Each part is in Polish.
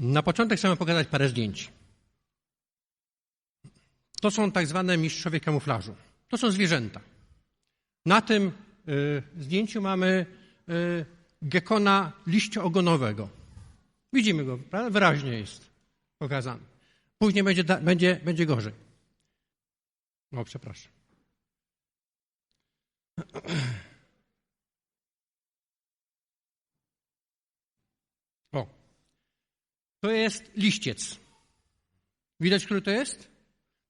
Na początek chcemy pokazać parę zdjęć. To są tak zwane mistrzowie kamuflażu. To są zwierzęta. Na tym y, zdjęciu mamy y, gekona liścioogonowego. Widzimy go, prawda? Wyraźnie jest pokazany. Później będzie, będzie, będzie gorzej. O, przepraszam. O. To jest liściec. Widać, który to jest?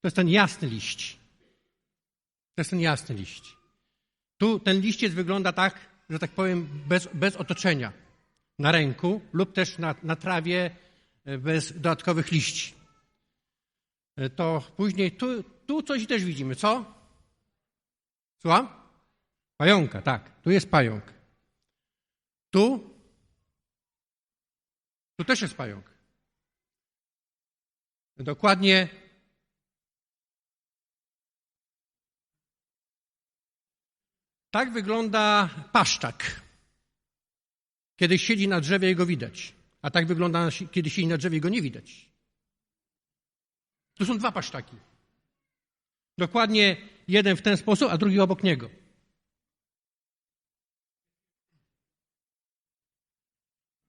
To jest ten jasny liść. To jest ten jasny liść. Tu ten liściec wygląda tak, że tak powiem, bez, bez otoczenia na ręku lub też na, na trawie e, bez dodatkowych liści. E, to później tu, tu coś też widzimy. Co? Słucham? Pająka, tak. Tu jest pająk. Tu? Tu też jest pająk. Dokładnie tak wygląda paszczak. Kiedy siedzi na drzewie, jego widać. A tak wygląda, kiedy siedzi na drzewie, go nie widać. Tu są dwa paszczaki. Dokładnie jeden w ten sposób, a drugi obok niego.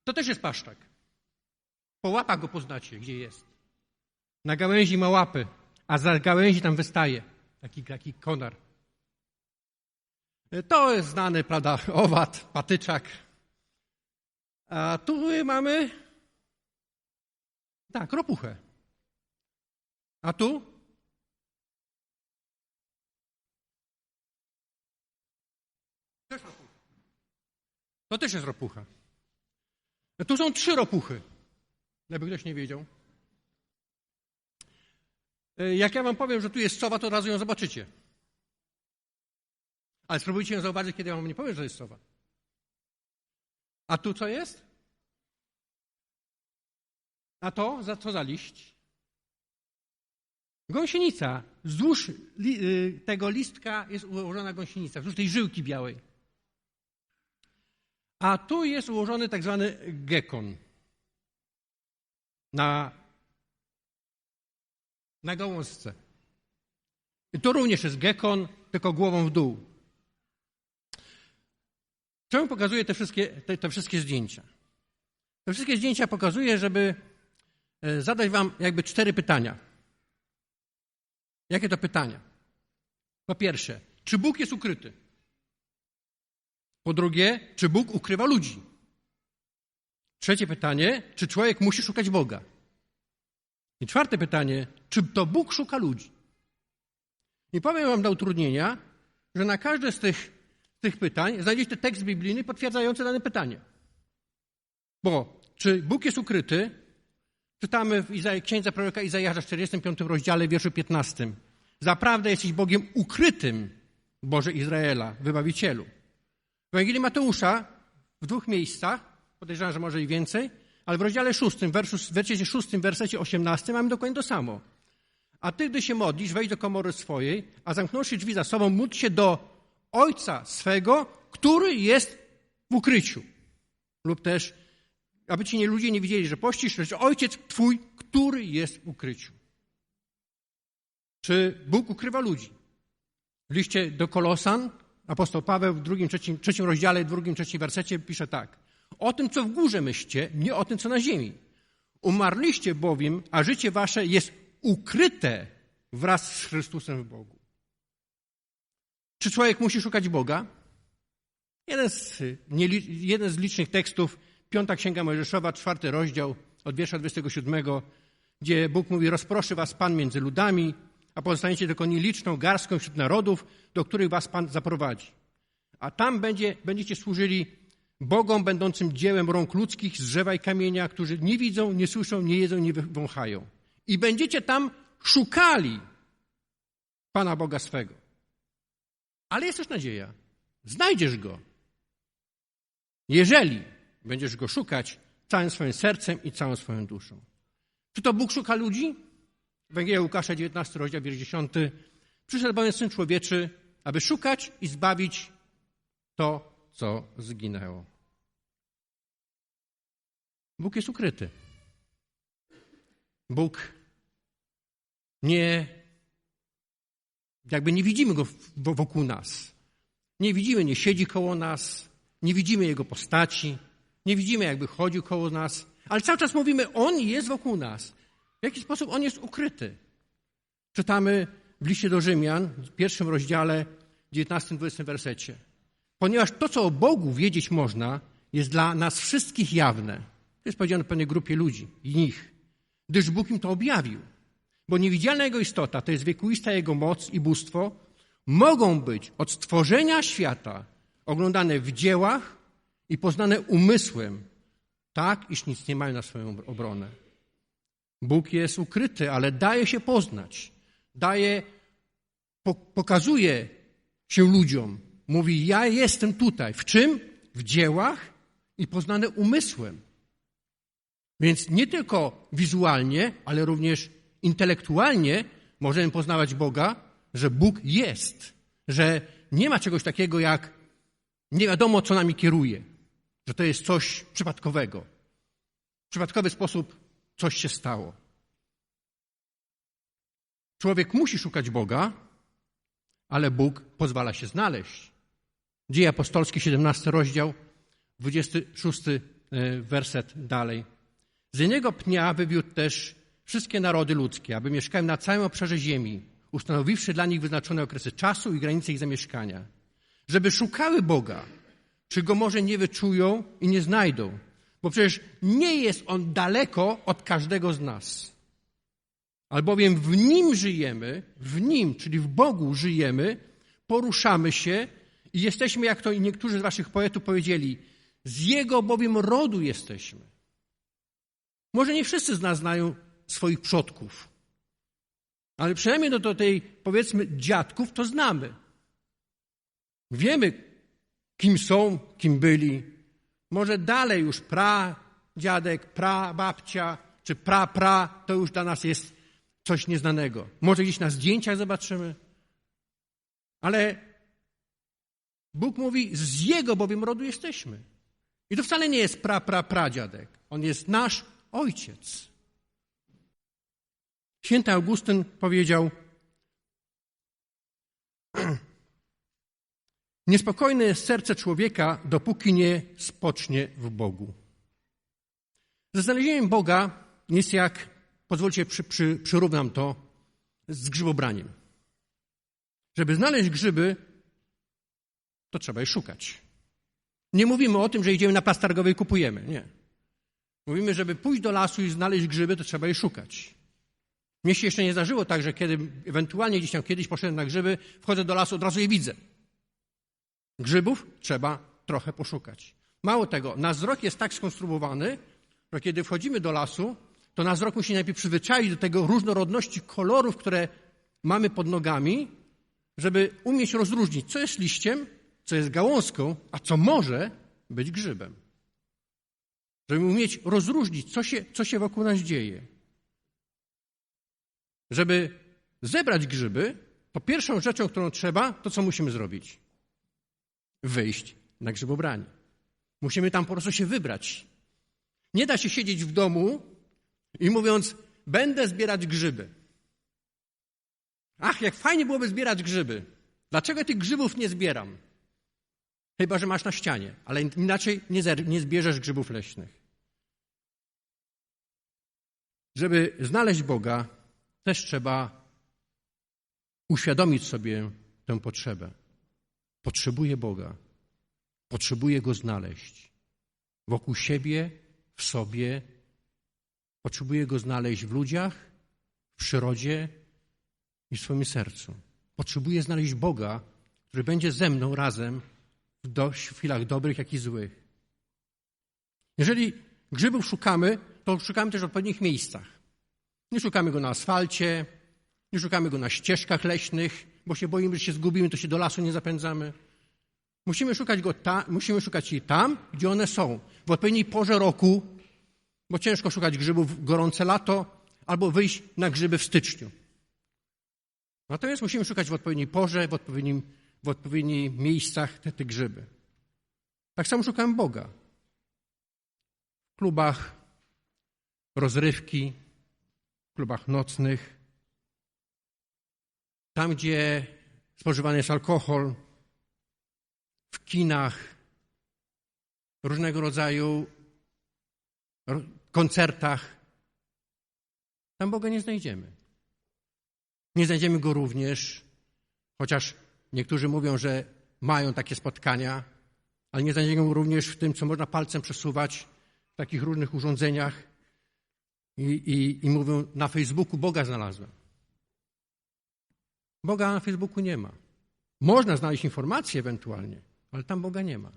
To też jest paszczak. Po łapach go poznacie, gdzie jest. Na gałęzi ma łapy, a za gałęzi tam wystaje taki, taki konar. To jest znany, prawda, owad, patyczak. A tu mamy, tak, ropuchę. A tu? Też ropucha. To też jest ropucha. Tu są trzy ropuchy. Jakby ktoś nie wiedział. E, jak ja wam powiem, że tu jest sowa, to od razu ją zobaczycie. Ale spróbujcie ją zauważyć, kiedy ja wam nie powiem, że jest sowa. A tu co jest? A to za co za liść? Gąsienica. Wzdłuż li, y, tego listka jest ułożona gąsienica, wzdłuż tej żyłki białej. A tu jest ułożony tak zwany gekon. Na, na gałązce. I to również jest gekon, tylko głową w dół. Czemu pokazuję te wszystkie, te, te wszystkie zdjęcia? Te wszystkie zdjęcia pokazuję, żeby e, zadać wam jakby cztery pytania. Jakie to pytania? Po pierwsze, czy Bóg jest ukryty? Po drugie, czy Bóg ukrywa ludzi? Trzecie pytanie, czy człowiek musi szukać Boga? I czwarte pytanie, czy to Bóg szuka ludzi? I powiem wam dla utrudnienia, że na każde z tych, tych pytań znajdziecie tekst biblijny potwierdzający dane pytanie. Bo czy Bóg jest ukryty? Czytamy w Izaj, księdza proroka Izajasza w 45 rozdziale, wierszu 15. Zaprawdę jesteś Bogiem ukrytym, Boże Izraela, wybawicielu. W Ewangelii Mateusza w dwóch miejscach, podejrzewam, że może i więcej, ale w rozdziale 6, w wersecie 6, wersecie 18 mamy dokładnie to samo. A ty, gdy się modlisz, wejdź do komory swojej, a zamknąwszy drzwi za sobą, módl się do Ojca swego, który jest w ukryciu. Lub też, aby ci nie ludzie nie widzieli, że pościsz, że Ojciec Twój, który jest w ukryciu. Czy Bóg ukrywa ludzi? W liście do Kolosan apostoł Paweł w drugim, trzecim, trzecim rozdziale, drugim, trzecim wersecie pisze tak. O tym, co w górze myślcie, nie o tym, co na ziemi. Umarliście bowiem, a życie wasze jest ukryte wraz z Chrystusem w Bogu. Czy człowiek musi szukać Boga? Jeden z, nie, jeden z licznych tekstów, piąta księga Mojżeszowa, czwarty rozdział, od wiersza 27, gdzie Bóg mówi, rozproszy was Pan między ludami, a pozostaniecie tylko nieliczną garstką wśród narodów, do których was Pan zaprowadzi. A tam będzie, będziecie służyli Bogom będącym dziełem rąk ludzkich z drzewa i kamienia, którzy nie widzą, nie słyszą, nie jedzą, nie wąchają. I będziecie tam szukali Pana Boga swego. Ale jest też nadzieja. Znajdziesz Go. Jeżeli będziesz Go szukać całym swoim sercem i całą swoją duszą. Czy to Bóg szuka ludzi? Ewangelia Łukasza, 19 rozdział, wiersz 10. Przyszedł bowiem Syn Człowieczy, aby szukać i zbawić to, co zginęło. Bóg jest ukryty. Bóg nie, jakby nie widzimy go wokół nas. Nie widzimy, nie siedzi koło nas, nie widzimy jego postaci, nie widzimy, jakby chodził koło nas, ale cały czas mówimy, on jest wokół nas. W jaki sposób on jest ukryty? Czytamy w liście do Rzymian, w pierwszym rozdziale, 19-20 wersecie. Ponieważ to, co o Bogu wiedzieć można, jest dla nas wszystkich jawne. To jest powiedziane pewnej grupie ludzi i nich. Gdyż Bóg im to objawił. Bo niewidzialna Jego istota, to jest wiekuista Jego moc i bóstwo, mogą być od stworzenia świata oglądane w dziełach i poznane umysłem, tak, iż nic nie mają na swoją obronę. Bóg jest ukryty, ale daje się poznać. Daje, po, pokazuje się ludziom. Mówi, ja jestem tutaj. W czym? W dziełach i poznane umysłem. Więc nie tylko wizualnie, ale również intelektualnie możemy poznawać Boga, że Bóg jest, że nie ma czegoś takiego jak nie wiadomo, co nami kieruje, że to jest coś przypadkowego. W przypadkowy sposób coś się stało. Człowiek musi szukać Boga, ale Bóg pozwala się znaleźć. Dzieje apostolskie, 17 rozdział, 26 e, werset dalej. Z jednego pnia wywiódł też wszystkie narody ludzkie, aby mieszkały na całym obszarze ziemi, ustanowiwszy dla nich wyznaczone okresy czasu i granice ich zamieszkania, żeby szukały Boga, czy go może nie wyczują i nie znajdą, bo przecież nie jest on daleko od każdego z nas. Albowiem w nim żyjemy, w nim, czyli w Bogu żyjemy, poruszamy się i jesteśmy, jak to niektórzy z waszych poetów powiedzieli, z jego bowiem rodu jesteśmy. Może nie wszyscy z nas znają swoich przodków, ale przynajmniej do, tej, powiedzmy, dziadków to znamy. Wiemy, kim są, kim byli. Może dalej już pra dziadek, pra babcia, czy pra pra, to już dla nas jest coś nieznanego. Może gdzieś na zdjęciach zobaczymy. Ale Bóg mówi, z Jego bowiem rodu jesteśmy. I to wcale nie jest pra, pra, pradziadek. On jest nasz ojciec. Święty Augustyn powiedział, niespokojne jest serce człowieka, dopóki nie spocznie w Bogu. Ze znalezieniem Boga jest jak, pozwólcie, przy, przy, przyrównam to z grzybobraniem. Żeby znaleźć grzyby, to trzeba je szukać. Nie mówimy o tym, że idziemy na pas targowy i kupujemy. Nie. Mówimy, żeby pójść do lasu i znaleźć grzyby, to trzeba je szukać. Mnie się jeszcze nie zdarzyło tak, że kiedy ewentualnie gdzieś tam kiedyś poszedłem na grzyby, wchodzę do lasu, od razu je widzę. Grzybów trzeba trochę poszukać. Mało tego, nasz wzrok jest tak skonstruowany, że kiedy wchodzimy do lasu, to nasz wzrok musi najpierw przyzwyczaić do tego różnorodności kolorów, które mamy pod nogami, żeby umieć rozróżnić, co jest liściem, co jest gałązką, a co może być grzybem. Żeby umieć rozróżnić, co się, co się wokół nas dzieje. Żeby zebrać grzyby, to pierwszą rzeczą, którą trzeba, to co musimy zrobić? Wyjść na grzybobranie. Musimy tam po prostu się wybrać. Nie da się siedzieć w domu i mówiąc, będę zbierać grzyby. Ach, jak fajnie byłoby zbierać grzyby. Dlaczego tych grzybów nie zbieram? Chyba, że masz na ścianie, ale inaczej nie, nie zbierzesz grzybów leśnych. Żeby znaleźć Boga, też trzeba uświadomić sobie tę potrzebę. Potrzebuję Boga. Potrzebuję Go znaleźć. Wokół siebie, w sobie. Potrzebuję Go znaleźć w ludziach, w przyrodzie i w swoim sercu. Potrzebuję znaleźć Boga, który będzie ze mną razem w, do, w chwilach dobrych, jak i złych. Jeżeli grzybów szukamy, to szukamy też w odpowiednich miejscach. Nie szukamy go na asfalcie, nie szukamy go na ścieżkach leśnych, bo się boimy, że się zgubimy, to się do lasu nie zapędzamy. Musimy szukać, go ta, musimy szukać je tam, gdzie one są. W odpowiedniej porze roku, bo ciężko szukać grzybów w gorące lato, albo wyjść na grzyby w styczniu. Natomiast musimy szukać w odpowiedniej porze, w, odpowiednim, w odpowiednich miejscach te, te grzyby. Tak samo szukamy Boga. W klubach, rozrywki, w klubach nocnych, tam, gdzie spożywany jest alkohol, w kinach, różnego rodzaju koncertach. Tam Boga nie znajdziemy. Nie znajdziemy Go również, chociaż niektórzy mówią, że mają takie spotkania, ale nie Go również w tym, co można palcem przesuwać w takich różnych urządzeniach i, i, i mówią, na Facebooku Boga znalazłem. Boga na Facebooku nie ma. Można znaleźć informacje ewentualnie, ale tam Boga nie ma.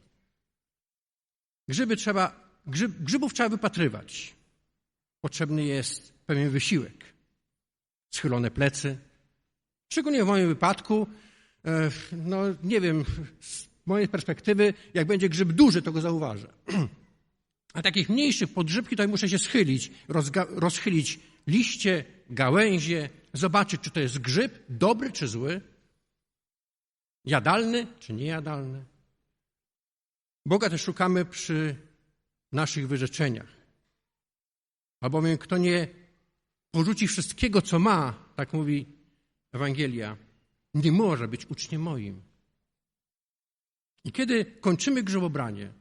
Grzyby trzeba, grzyb, grzybów trzeba wypatrywać. Potrzebny jest pewien wysiłek. Schylone plecy. Szczególnie w moim wypadku, no nie wiem, z mojej perspektywy, jak będzie grzyb duży, to go zauważę. A takich mniejszych podgrzybki to muszę się schylić, rozchylić liście, gałęzie, zobaczyć, czy to jest grzyb dobry czy zły, jadalny czy niejadalny. Boga też szukamy przy naszych wyrzeczeniach. Albowiem kto nie porzuci wszystkiego, co ma, tak mówi Ewangelia, nie może być uczniem moim. I kiedy kończymy grzewobranie,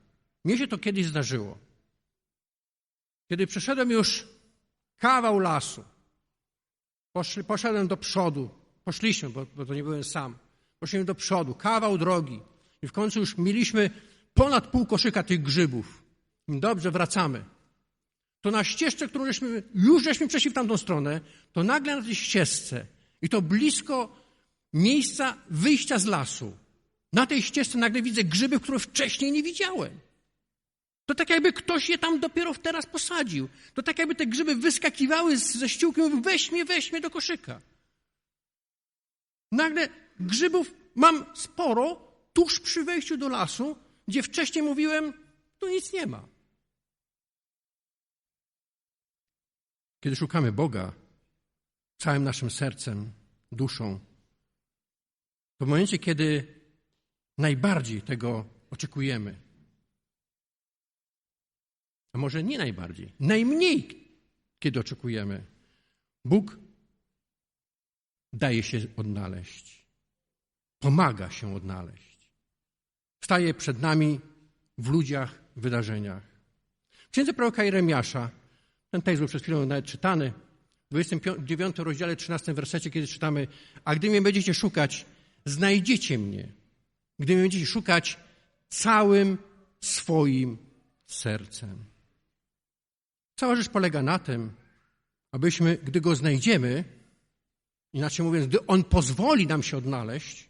mnie się to kiedyś zdarzyło. Kiedy przeszedłem już kawał lasu, poszli, poszedłem do przodu, poszliśmy, bo, bo to nie byłem sam, poszliśmy do przodu, kawał drogi i w końcu już mieliśmy ponad pół koszyka tych grzybów. Dobrze, wracamy. To na ścieżce, którą żeśmy, już żeśmy przeszli w tamtą stronę, to nagle na tej ścieżce i to blisko miejsca wyjścia z lasu, na tej ścieżce nagle widzę grzyby, które wcześniej nie widziałem. To tak jakby ktoś je tam dopiero teraz posadził. To tak jakby te grzyby wyskakiwały ze ściółki i mówią, weź mnie, weź mnie do koszyka. Nagle grzybów mam sporo tuż przy wejściu do lasu, gdzie wcześniej mówiłem, tu nic nie ma. Kiedy szukamy Boga całym naszym sercem, duszą, w momencie, kiedy najbardziej tego oczekujemy, a może nie najbardziej, najmniej, kiedy oczekujemy, Bóg daje się odnaleźć, pomaga się odnaleźć. Staje przed nami w ludziach, wydarzeniach. W księdze proroka Jeremiasza, ten tekst był przed chwilą nawet czytany, w 29 rozdziale, 13 wersecie, kiedy czytamy, a gdy mnie będziecie szukać, znajdziecie mnie. Gdy mnie będziecie szukać całym swoim sercem. Cała rzecz polega na tym, abyśmy, gdy go znajdziemy, inaczej mówiąc, gdy on pozwoli nam się odnaleźć,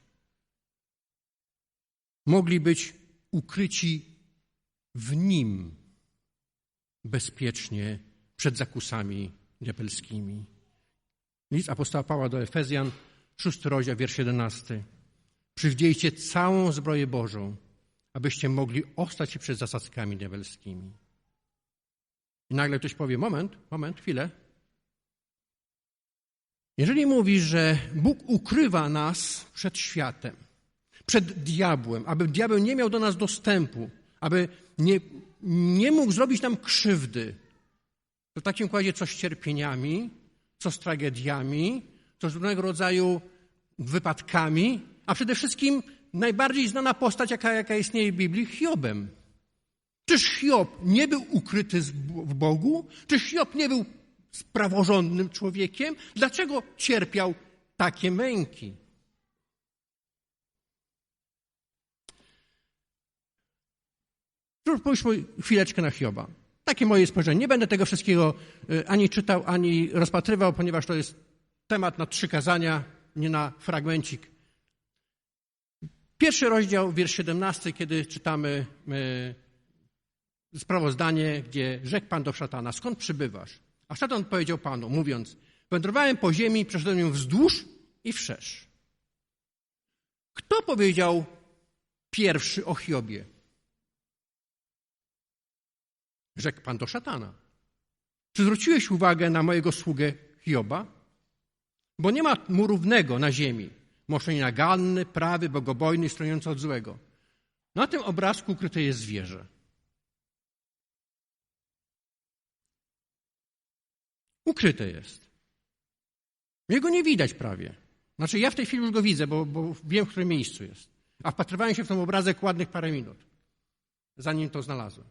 mogli być ukryci w nim bezpiecznie przed zakusami diabelskimi. List apostoła Pawła do Efezjan, szósty rozdział, wiersz 11. Przywdziejcie całą zbroję Bożą, abyście mogli ostać się przed zasadzkami diabelskimi. I nagle ktoś powie: Moment, moment, chwilę. Jeżeli mówi, że Bóg ukrywa nas przed światem, przed diabłem, aby diabeł nie miał do nas dostępu, aby nie, nie mógł zrobić nam krzywdy, to w takim układzie co z cierpieniami, co z tragediami, różnego rodzaju wypadkami, a przede wszystkim najbardziej znana postać, jaka, jaka istnieje w Biblii, Hiobem. Czyż Hiob nie był ukryty w Bogu? Czy Hiob nie był praworządnym człowiekiem? Dlaczego cierpiał takie męki? Spójrzmy chwileczkę na Hioba. Takie moje spojrzenie. Nie będę tego wszystkiego y, ani czytał, ani rozpatrywał, ponieważ to jest temat na trzy kazania, nie na fragmencik. Pierwszy rozdział, wiersz 17, kiedy czytamy y, sprawozdanie, gdzie rzekł Pan do szatana, skąd przybywasz? A szatan powiedział Panu, mówiąc, wędrowałem po ziemi, przeszedłem ją wzdłuż i wszerz. Kto powiedział pierwszy o Hiobie? Rzekł Pan do szatana. Czy zwróciłeś uwagę na mojego sługę Hioba? Bo nie ma mu równego na ziemi. Może nienaganny, prawy, bogobojny, stroniący od złego. Na tym obrazku ukryte jest zwierzę. Ukryte jest. Jego nie widać prawie. Znaczy ja w tej chwili już go widzę, bo, bo wiem, w którym miejscu jest. A wpatrywałem się w ten obrazek ładnych parę minut, zanim to znalazłem.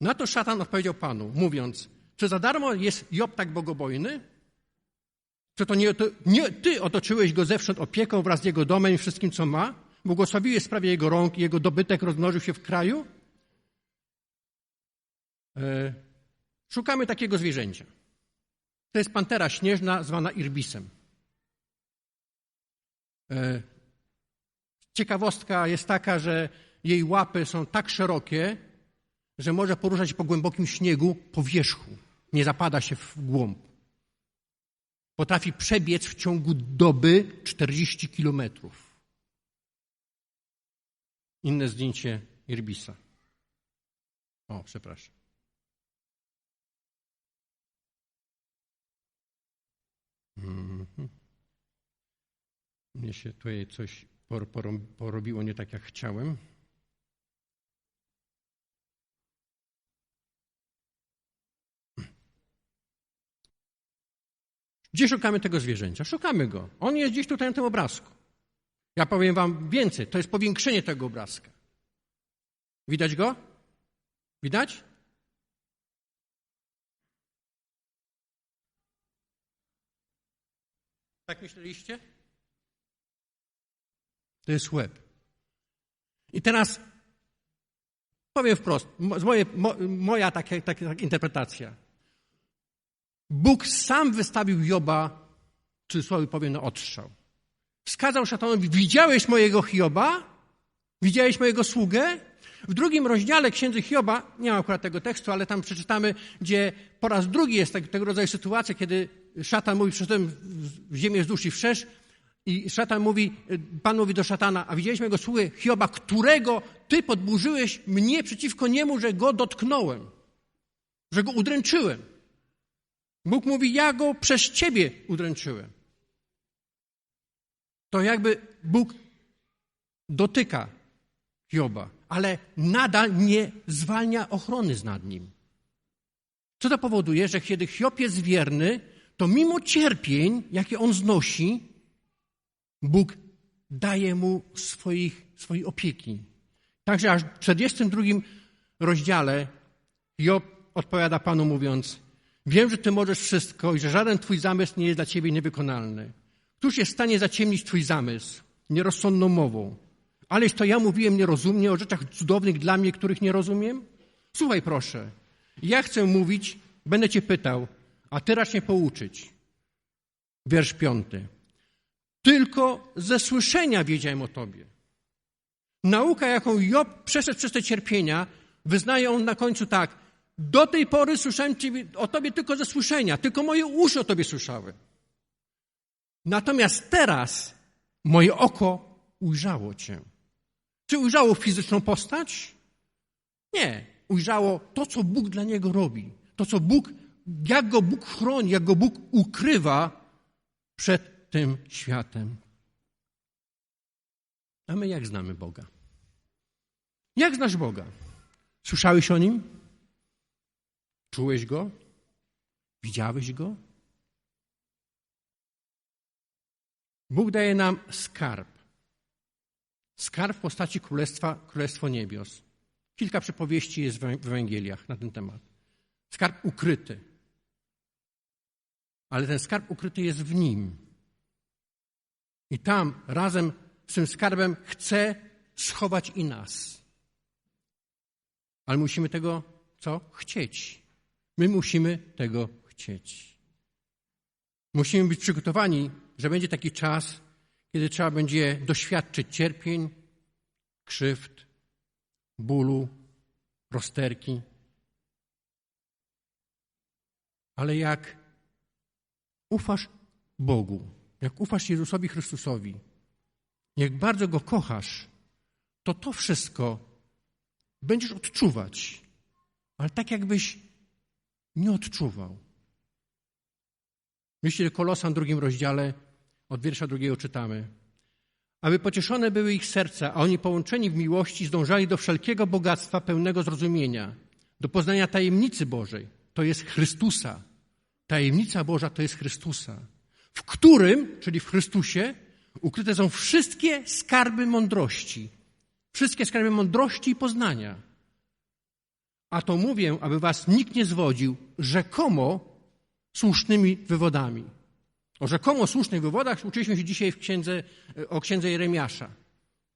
Na to szatan odpowiedział Panu, mówiąc, czy za darmo jest Job tak bogobojny? Czy to nie, to nie ty otoczyłeś go zewsząd opieką wraz z jego domem i wszystkim, co ma? Błogosławiłeś sprawie jego rąk i jego dobytek rozmnożył się w kraju? E, szukamy takiego zwierzęcia. To jest pantera śnieżna zwana irbisem. E, ciekawostka jest taka, że jej łapy są tak szerokie, że może poruszać się po głębokim śniegu po wierzchu. Nie zapada się w głąb. Potrafi przebiec w ciągu doby 40 kilometrów. Inne zdjęcie Irbisa. O, przepraszam. Mhm. Mnie się tutaj coś porobiło nie tak, jak chciałem. Gdzie szukamy tego zwierzęcia? Szukamy go. On jest gdzieś tutaj na tym obrazku. Ja powiem wam więcej. To jest powiększenie tego obrazka. Widać go? Widać? Tak myśleliście? To jest łeb. I teraz powiem wprost, moje, mo, moja taka, taka, taka interpretacja. Bóg sam wystawił Joba, cudzysłowie powiem, na odstrzał. Wskazał szatanowi, widziałeś mojego Hioba? Widziałeś mojego sługę? W drugim rozdziale Księdzy Hioba, nie mam akurat tego tekstu, ale tam przeczytamy, gdzie po raz drugi jest tak, tego rodzaju sytuacja, kiedy szatan mówi, przyszedłem w ziemię z duszy wszerz i szatan mówi, Pan mówi do szatana, a widziałeś mojego sługę Hioba, którego ty podburzyłeś mnie przeciwko niemu, że go dotknąłem, że go udręczyłem. Bóg mówi, ja go przez ciebie udręczyłem. To jakby Bóg dotyka Hioba, ale nadal nie zwalnia ochrony z nad nim. Co to powoduje, że kiedy Hiob jest wierny, to mimo cierpień, jakie on znosi, Bóg daje mu swoich, swojej opieki. Także aż w 42 rozdziale Job odpowiada Panu mówiąc, wiem, że Ty możesz wszystko i że żaden Twój zamysł nie jest dla Ciebie niewykonalny. Któż jest w stanie zaciemnić Twój zamysł nierozsądną mową? Ależ to ja mówiłem nierozumnie o rzeczach cudownych dla mnie, których nie rozumiem? Słuchaj proszę, ja chcę mówić, będę Cię pytał, a Ty racz mnie pouczyć. Wiersz piąty. Tylko ze słyszenia wiedziałem o Tobie. Nauka, jaką Job przeszedł przez te cierpienia, wyznaje on na końcu tak. Do tej pory słyszałem o Tobie tylko ze słyszenia, tylko moje uszy o Tobie słyszały. Natomiast teraz moje oko ujrzało Cię. Czy ujrzało fizyczną postać? Nie. Ujrzało to, co Bóg dla niego robi. To, co Bóg, jak go Bóg chroni, jak go Bóg ukrywa przed tym światem. A my jak znamy Boga? Jak znasz Boga? Słyszałeś o Nim? Czułeś Go? Widziałeś Go? Bóg daje nam skarb. Skarb w postaci Królestwa, Królestwo Niebios. Kilka przypowieści jest w Ewangeliach na ten temat. Skarb ukryty. Ale ten skarb ukryty jest w Nim. I tam razem z tym skarbem chce schować i nas. Ale musimy tego, co? Chcieć. My musimy tego chcieć. Musimy być przygotowani, że będzie taki czas, kiedy trzeba będzie doświadczyć cierpień, krzywd, bólu, rozterki. Ale jak ufasz Bogu, jak ufasz Jezusowi Chrystusowi, jak bardzo Go kochasz, to to wszystko będziesz odczuwać, ale tak jakbyś nie odczuwał. Myślę, że Kolosan w drugim rozdziale od wiersza drugiego czytamy. Aby pocieszone były ich serca, a oni połączeni w miłości zdążali do wszelkiego bogactwa pełnego zrozumienia, do poznania tajemnicy Bożej, to jest Chrystusa, Tajemnica Boża to jest Chrystusa, w którym, czyli w Chrystusie, ukryte są wszystkie skarby mądrości. Wszystkie skarby mądrości i poznania. A to mówię, aby was nikt nie zwodził rzekomo słusznymi wywodami. O rzekomo słusznych wywodach uczyliśmy się dzisiaj w księdze, o księdze Jeremiasza.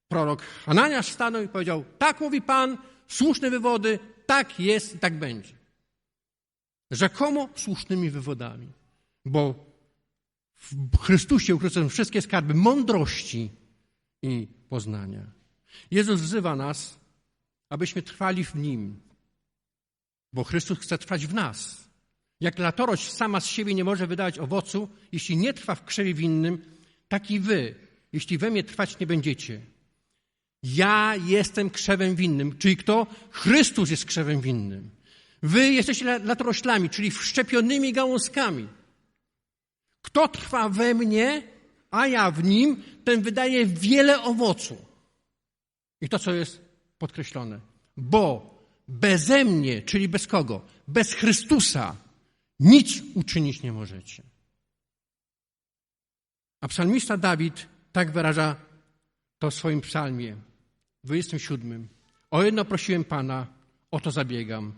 Prorok Hananiasz stanął i powiedział, tak mówi Pan, słuszne wywody, tak jest i tak będzie. Rzekomo słusznymi wywodami, bo w Chrystusie ukryte wszystkie skarby mądrości i poznania. Jezus wzywa nas, abyśmy trwali w Nim, bo Chrystus chce trwać w nas. Jak latorość sama z siebie nie może wydawać owocu, jeśli nie trwa w krzewie winnym, tak i wy, jeśli we mnie trwać nie będziecie. Ja jestem krzewem winnym. Czyli kto? Chrystus jest krzewem winnym. Wy jesteście latoroślami, czyli wszczepionymi gałązkami. Kto trwa we mnie, a ja w nim, ten wydaje wiele owocu. I to, co jest podkreślone. Bo beze mnie, czyli bez kogo? Bez Chrystusa nic uczynić nie możecie. A psalmista Dawid tak wyraża to w swoim psalmie, 27. O jedno prosiłem Pana, o to zabiegam,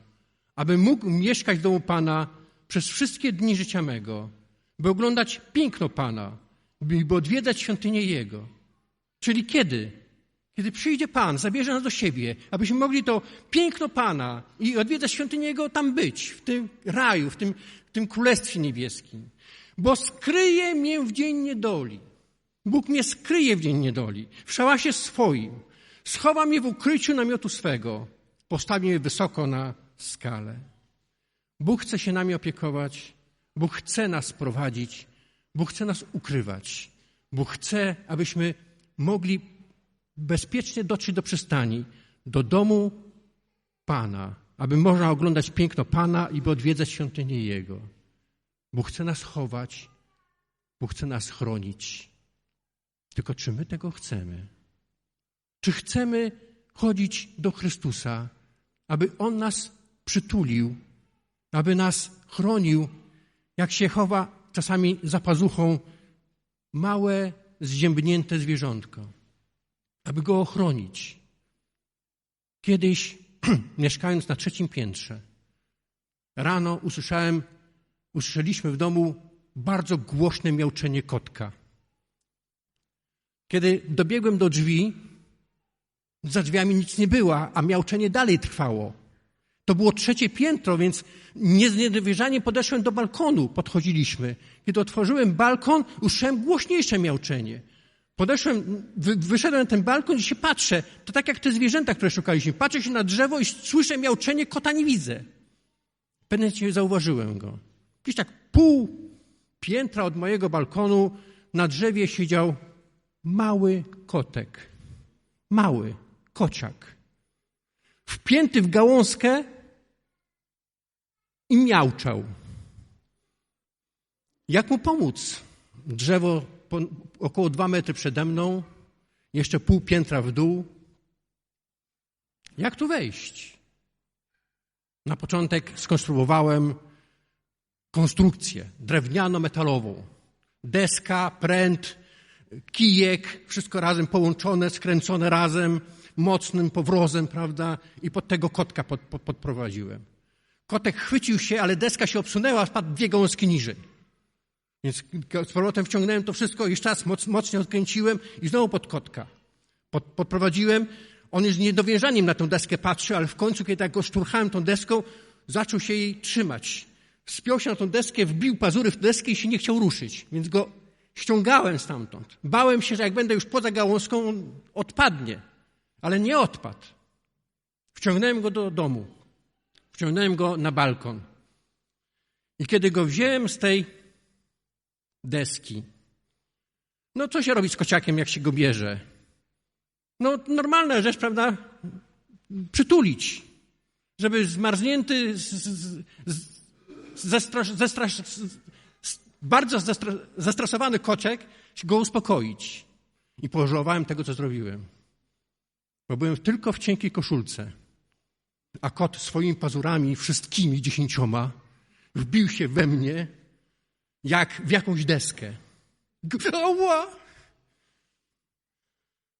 aby mógł mieszkać w domu Pana przez wszystkie dni życia mego, by oglądać piękno Pana, by odwiedzać świątynię Jego. Czyli kiedy? Kiedy przyjdzie Pan, zabierze nas do siebie, abyśmy mogli to piękno Pana i odwiedzać świątynię Jego tam być, w tym raju, w tym, w tym królestwie niebieskim. Bo skryje mnie w dzień niedoli. Bóg mnie skryje w dzień niedoli, w szałasie swoim. Schowa mnie w ukryciu namiotu swego. Postawi mnie wysoko na skalę. Bóg chce się nami opiekować. Bóg chce nas prowadzić. Bóg chce nas ukrywać. Bóg chce, abyśmy mogli bezpiecznie dotrzeć do przystani, do domu Pana, aby można oglądać piękno Pana i by odwiedzać świątynię Jego. Bóg chce nas chować, Bóg chce nas chronić. Tylko czy my tego chcemy? Czy chcemy chodzić do Chrystusa, aby On nas przytulił, aby nas chronił, jak się chowa czasami za pazuchą małe, zziębnięte zwierzątko, aby go ochronić. Kiedyś, mieszkając na trzecim piętrze, rano usłyszałem, usłyszeliśmy w domu bardzo głośne miauczenie kotka. Kiedy dobiegłem do drzwi, za drzwiami nic nie było, a miauczenie dalej trwało. To było trzecie piętro, więc niezniedowierzanie podeszłem do balkonu, podchodziliśmy. Kiedy otworzyłem balkon, usłyszałem głośniejsze miauczenie. Podeszłem, wy, wyszedłem na ten balkon i się patrzę. To tak jak te zwierzęta, które szukaliśmy. Patrzę się na drzewo i słyszę miauczenie, kota nie widzę. Pewnie zauważyłem go. Gdzieś tak pół piętra od mojego balkonu na drzewie siedział mały kotek. Mały kociak. Wpięty w gałązkę i miauczał. Jak mu pomóc? Drzewo około dwa metry przede mną, jeszcze pół piętra w dół. Jak tu wejść? Na początek skonstruowałem konstrukcję drewniano-metalową. Deska, pręt, kijek, wszystko razem połączone, skręcone razem, mocnym powrozem, prawda? I pod tego kotka pod, pod, podprowadziłem. Kotek chwycił się, ale deska się obsunęła, spadł dwie gałązki niżej. Więc z powrotem wciągnąłem to wszystko, jeszcze raz moc, mocniej odkręciłem i znowu pod kotka. Pod, podprowadziłem. On już niedowierzaniem na tę deskę patrzy, ale w końcu, kiedy tak go szturchałem tą deską, zaczął się jej trzymać. Spiął się na tą deskę, wbił pazury w deskę i się nie chciał ruszyć, więc go ściągałem stamtąd. Bałem się, że jak będę już poza gałązką, on odpadnie. Ale nie odpadł. Wciągnąłem go do domu. Wciągnąłem go na balkon. I kiedy go wziąłem z tej deski, no co się robi z kociakiem, jak się go bierze? No normalna rzecz, prawda? Przytulić. Żeby zmarznięty, zestrasz, bardzo zestresowany kociek, go uspokoić. I pożałowałem tego, co zrobiłem. Bo byłem tylko w cienkiej koszulce, a kot swoimi pazurami, wszystkimi dziesięcioma, wbił się we mnie jak w jakąś deskę. Ała!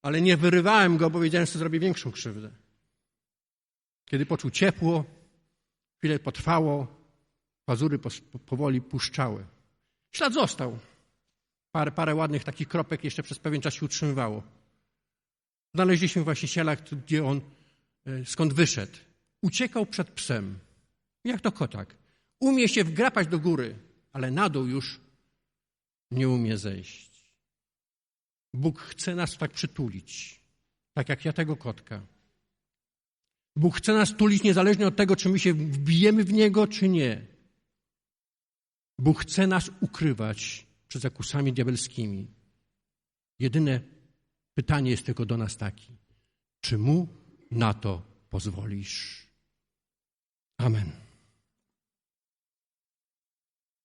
Ale nie wyrywałem go, bo wiedziałem, że zrobię większą krzywdę. Kiedy poczuł ciepło, chwilę potrwało, pazury powoli puszczały. Ślad został. Parę, parę ładnych takich kropek jeszcze przez pewien czas się utrzymywało. Znaleźliśmy właściciela, gdzie on, e, skąd wyszedł. Uciekał przed psem. Jak to kotak. Umie się wgrapać do góry, ale na dół już nie umie zejść. Bóg chce nas tak przytulić, tak jak ja tego kotka. Bóg chce nas tulić niezależnie od tego, czy my się wbijemy w Niego, czy nie. Bóg chce nas ukrywać przed zakusami diabelskimi. Jedyne pytanie jest tylko do nas takie: czy Mu na to pozwolisz? Amen.